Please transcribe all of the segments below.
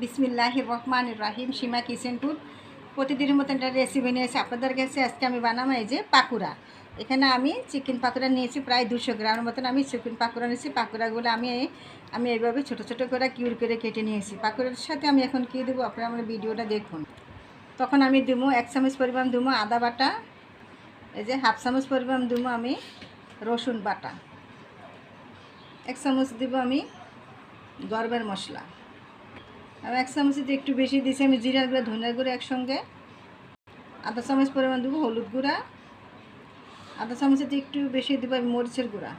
বিসমিল্লাহ রহমান রাহিম, সীমা কিচেন ফুড। প্রতিদিনের মতো একটা রেসিপি নিয়েছি আপনাদের কাছে আজকে আমি বানাবো এই যে পাকুড়া। এখানে আমি চিকেন পাকুড়া নিয়েছি, প্রায় দুশো গ্রামের মতন আমি চিকেন পাকুড়া নিয়েছি। পাকুড়াগুলো আমি আমি এইভাবে ছোটো ছোটো করে কিউর করে কেটে নিয়েছি। পাকুড়ার সাথে আমি এখন কী দেবো আপনারা আমার ভিডিওটা দেখুন। তখন আমি দেবো এক চামচ পরিমাণ দেবো আদা বাটা, এই যে হাফ চামচ পরিমাণ দেবো আমি রসুন বাটা, এক চামচ দেবো আমি গরমের মশলা। আমি এক চামচ দিয়ে একটু বেশি দিয়েছি আমি জিরার গুঁড়া, ধনিয়ার গুঁড়া একসঙ্গে। আধা চামচ পরিমাণ দেবো হলুদ গুঁড়া। আধা চামচে দিয়ে একটু বেশি দেবো আমি মরিচের গুঁড়া।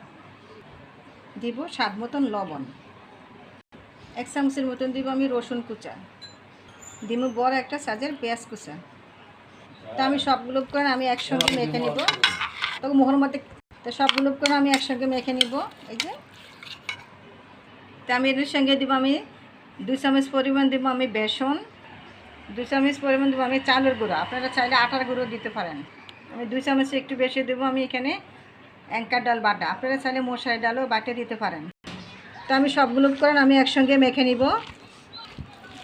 দিব স্বাদ মতন লবণ। এক চামচের মতন দিব আমি রসুন কুচা। দিব বড় একটা সাজের পেঁয়াজ কুচা। তা আমি সবগুলো করে আমি একসঙ্গে মেখে নিব। তখন মোহর মধ্যে তো সবগুলো করে আমি একসঙ্গে মেখে নিব। এই যে। তা আমি এর সঙ্গে দিব আমি দুই চামচ পরিমাণ দেবো আমি বেসন, দুই চামচ পরিমাণ দেবো আমি চালের গুঁড়ো। আপনারা চাইলে আটার গুঁড়ো দিতে পারেন। আমি দুই চামচ একটু বেশি দেবো আমি এখানে অ্যাঙ্কার ডাল বাটা। আপনারা চাইলে মশারি ডালও বাটে দিতে পারেন। তো আমি সবগুলো করেন আমি একসঙ্গে মেখে নিব।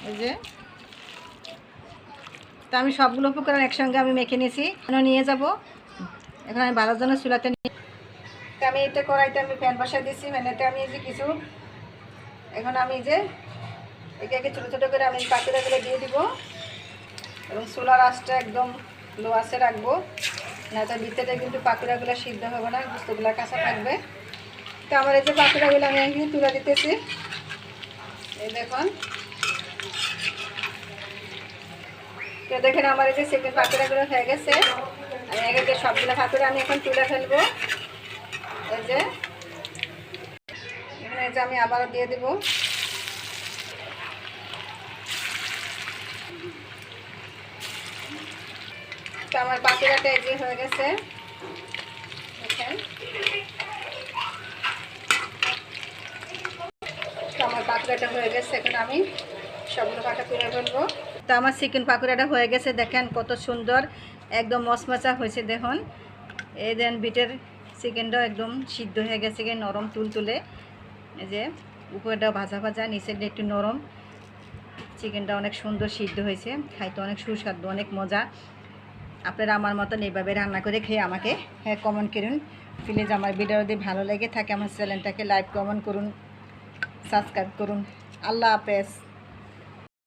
এই যে। তো আমি সবগুলো উপকরণ একসঙ্গে আমি মেখে নিয়েছি। নিয়ে যাব। এখন আমি বাজার জন্য চুলাতে নিয়ে তো আমি এটা কড়াইতে আমি প্যান বসাই দিয়েছি। প্যানেতে আমি এই যে কিছু এখন আমি যে একে একে ছোটো ছোটো করে আমি পাখিরাগুলো দিয়ে দিব। এবং সোলার আঁচটা একদম লো আঁচে রাখব। না তো ভিতরে কিন্তু পাখিরাগুলো সিদ্ধ হবে না বুস্তগুলো কাঁচা থাকবে। তো আমার এই যে পাখিরাগুলো আমি একদিন তুলে দিতেছি। এই দেখুন। তো দেখেন আমার এই যে সেকেন্ড পাখিরাগুলো হয়ে গেছে। আমি এক একে সবগুলো পাখিরা আমি এখন তুলে ফেলব। এই যে। এখানে এই যে আমি আবারও দিয়ে দেবো। আমার পাখিরাটা এই যে হয়ে গেছে। দেখেন। তো আমার হয়ে গেছে, এখন আমি সবগুলো পাকা তুলে ফেলব। তো আমার চিকেন পাকুড়াটা হয়ে গেছে, দেখেন কত সুন্দর, একদম মচমচা হয়েছে, দেখুন। এই দেন বিটের চিকেনটাও একদম সিদ্ধ হয়ে গেছে, গিয়ে নরম তুল তুলে এই যে, উপরটা ভাজা ভাজা, নিচেরটা একটু নরম। চিকেনটা অনেক সুন্দর সিদ্ধ হয়েছে, খাইতে অনেক সুস্বাদু, অনেক মজা। আপনারা আমার মতন এইভাবে রান্না করে খেয়ে আমাকে হ্যাঁ কমেন্ট করুন। প্লিজ আমার ভিডিও যদি ভালো লেগে থাকে, আমার চ্যানেলটাকে লাইক কমেন্ট করুন সাবস্ক্রাইব করুন। আল্লাহ হাফেজ।